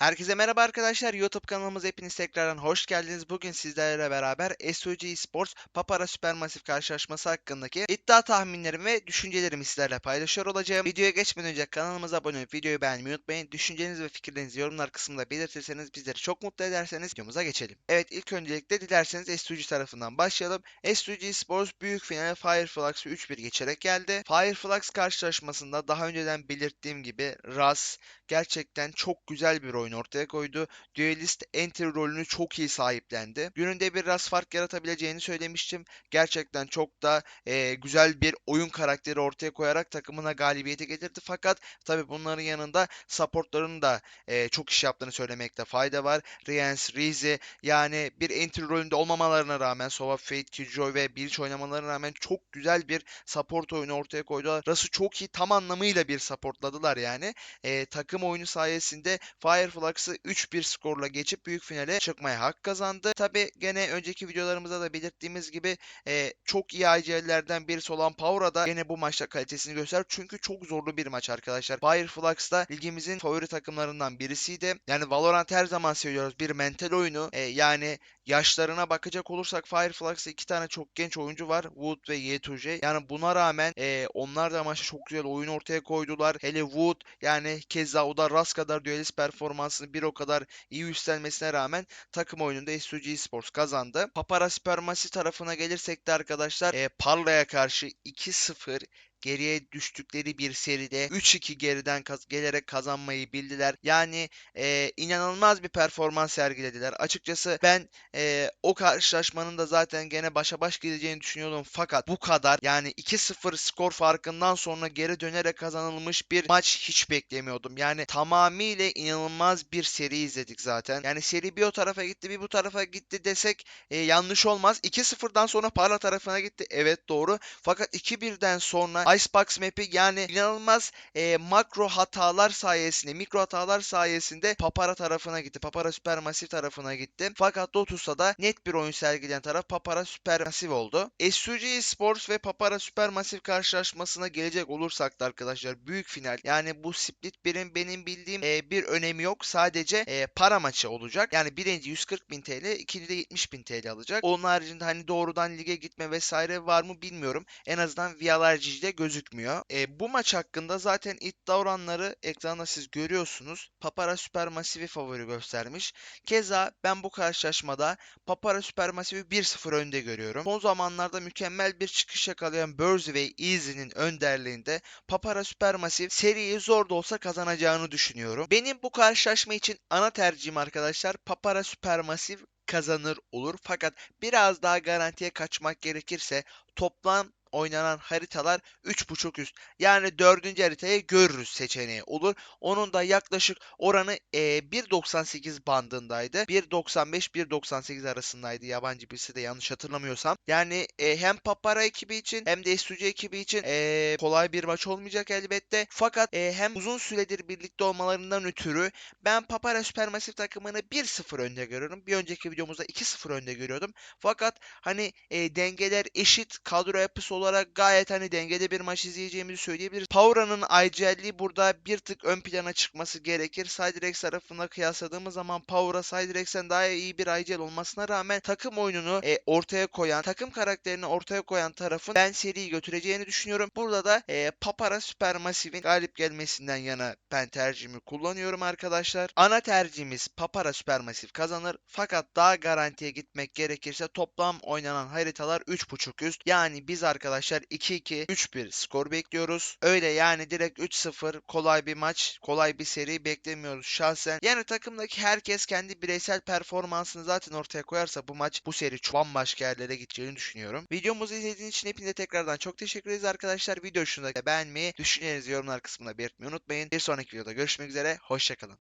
Herkese merhaba arkadaşlar. YouTube kanalımıza hepiniz tekrardan hoş geldiniz. Bugün sizlerle beraber SOG Esports Papara Supermassive karşılaşması hakkındaki iddia tahminlerimi ve düşüncelerimi sizlerle paylaşıyor olacağım. Videoya geçmeden önce kanalımıza abone olup videoyu beğenmeyi unutmayın. Düşüncelerinizi ve fikirlerinizi yorumlar kısmında belirtirseniz bizleri çok mutlu ederseniz videomuza geçelim. Evet ilk öncelikle dilerseniz SOG tarafından başlayalım. SOG Esports büyük finale Fireflux'ı 3-1 geçerek geldi. Fireflux karşılaşmasında daha önceden belirttiğim gibi Raz gerçekten çok güzel bir oyun ortaya koydu. Duelist entry rolünü çok iyi sahiplendi. Gününde bir rast fark yaratabileceğini söylemiştim. Gerçekten çok da e, güzel bir oyun karakteri ortaya koyarak takımına galibiyeti getirdi. Fakat tabi bunların yanında supportların da e, çok iş yaptığını söylemekte fayda var. Riens, Rize yani bir entry rolünde olmamalarına rağmen Sova, Fate, Killjoy ve Breach oynamalarına rağmen çok güzel bir support oyunu ortaya koydular. Ras'ı çok iyi tam anlamıyla bir supportladılar yani. E, takım oyunu sayesinde Fireflux'ı 3-1 skorla geçip büyük finale çıkmaya hak kazandı. Tabi gene önceki videolarımızda da belirttiğimiz gibi e, çok iyi IGL'lerden birisi olan Power'a da gene bu maçta kalitesini göster. Çünkü çok zorlu bir maç arkadaşlar. Fireflux da ligimizin favori takımlarından birisiydi. Yani Valorant her zaman söylüyoruz bir mental oyunu. E, yani yaşlarına bakacak olursak Fireflux'ta iki tane çok genç oyuncu var. Wood ve Yetuje. Yani buna rağmen e, onlar da maçta çok güzel oyun ortaya koydular. Hele Wood yani keza o da Ras kadar düelist performansını bir o kadar iyi üstlenmesine rağmen takım oyununda SUG Esports kazandı. Papara Supermassive tarafına gelirsek de arkadaşlar e, Parla'ya karşı 2-0 geriye düştükleri bir seride 3-2 geriden kaz- gelerek kazanmayı bildiler. Yani e, inanılmaz bir performans sergilediler. Açıkçası ben e, o karşılaşmanın da zaten gene başa baş gideceğini düşünüyordum. Fakat bu kadar yani 2-0 skor farkından sonra geri dönerek kazanılmış bir maç hiç beklemiyordum. Yani tamamıyla inanılmaz bir seri izledik zaten. Yani seri bir o tarafa gitti bir bu tarafa gitti desek e, yanlış olmaz. 2-0'dan sonra Parla tarafına gitti. Evet doğru. Fakat 2-1'den sonra Icebox map'i yani inanılmaz e, makro hatalar sayesinde, mikro hatalar sayesinde Papara tarafına gitti. Papara Supermassive tarafına gitti. Fakat Lotus'ta da net bir oyun sergileyen taraf Papara Supermassive oldu. SUG Sports ve Papara Supermassive karşılaşmasına gelecek olursak da arkadaşlar büyük final. Yani bu split birin benim bildiğim e, bir önemi yok. Sadece e, para maçı olacak. Yani birinci 140 bin TL, ikinci de 70 bin TL alacak. Onun haricinde hani doğrudan lige gitme vesaire var mı bilmiyorum. En azından VLRG'de gözükmüyor. E, bu maç hakkında zaten iddia oranları ekranda siz görüyorsunuz. Papara Supermassive'i favori göstermiş. Keza ben bu karşılaşmada Papara Supermassive'i 1-0 önde görüyorum. Son zamanlarda mükemmel bir çıkış yakalayan ve Easy'nin önderliğinde Papara Supermassive seriyi zor da olsa kazanacağını düşünüyorum. Benim bu karşılaşma için ana tercihim arkadaşlar Papara Supermassive kazanır olur. Fakat biraz daha garantiye kaçmak gerekirse toplam oynanan haritalar 3.5 üst. Yani dördüncü haritayı görürüz seçeneği olur. Onun da yaklaşık oranı e, 1.98 bandındaydı. 1.95-1.98 arasındaydı yabancı birisi de yanlış hatırlamıyorsam. Yani e, hem Papara ekibi için hem de SUC ekibi için e, kolay bir maç olmayacak elbette. Fakat e, hem uzun süredir birlikte olmalarından ötürü ben Papara Supermassive takımını 1-0 önde görüyorum. Bir önceki videomuzda 2-0 önde görüyordum. Fakat hani e, dengeler eşit kadro yapısı olarak gayet hani dengede bir maç izleyeceğimizi söyleyebiliriz. Powera'nın IGL'liği burada bir tık ön plana çıkması gerekir. Siderex tarafına kıyasladığımız zaman Power'a Siderex'ten daha iyi bir IGL olmasına rağmen takım oyununu e, ortaya koyan, takım karakterini ortaya koyan tarafın ben seriyi götüreceğini düşünüyorum. Burada da e, Papara Supermassive'in galip gelmesinden yana ben tercihimi kullanıyorum arkadaşlar. Ana tercihimiz Papara Supermassive kazanır. Fakat daha garantiye gitmek gerekirse toplam oynanan haritalar 3.5 üst. Yani biz arkadaşlar 2-2, 3-1 skor bekliyoruz. Öyle yani direkt 3-0 kolay bir maç, kolay bir seri beklemiyoruz şahsen. Yani takımdaki herkes kendi bireysel performansını zaten ortaya koyarsa bu maç, bu seri çok bambaşka yerlere gideceğini düşünüyorum. Videomuzu izlediğiniz için hepinize tekrardan çok teşekkür ederiz arkadaşlar. Video hoşunuza beğenmeyi, düşüncelerinizi yorumlar kısmına belirtmeyi unutmayın. Bir sonraki videoda görüşmek üzere, hoşçakalın.